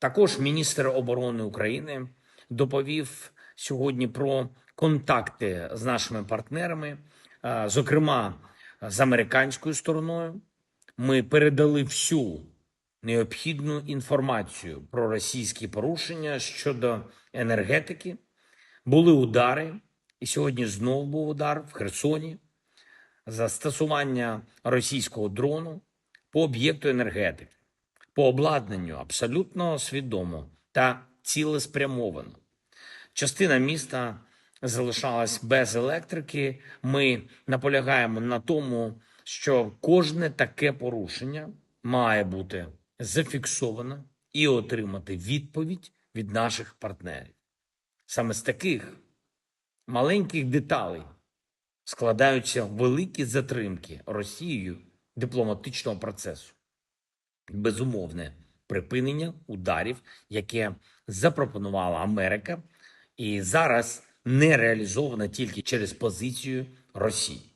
Також міністр оборони України доповів сьогодні про контакти з нашими партнерами, е, зокрема з американською стороною. Ми передали всю необхідну інформацію про російські порушення щодо енергетики. Були удари, і сьогодні знов був удар в Херсоні застосування російського дрону по об'єкту енергетики, по обладнанню абсолютно свідомо та цілеспрямовано. Частина міста залишалась без електрики. Ми наполягаємо на тому, що кожне таке порушення має бути зафіксовано і отримати відповідь від наших партнерів. Саме з таких маленьких деталей складаються великі затримки Росією дипломатичного процесу. Безумовне припинення ударів, яке запропонувала Америка, і зараз не реалізовано тільки через позицію Росії.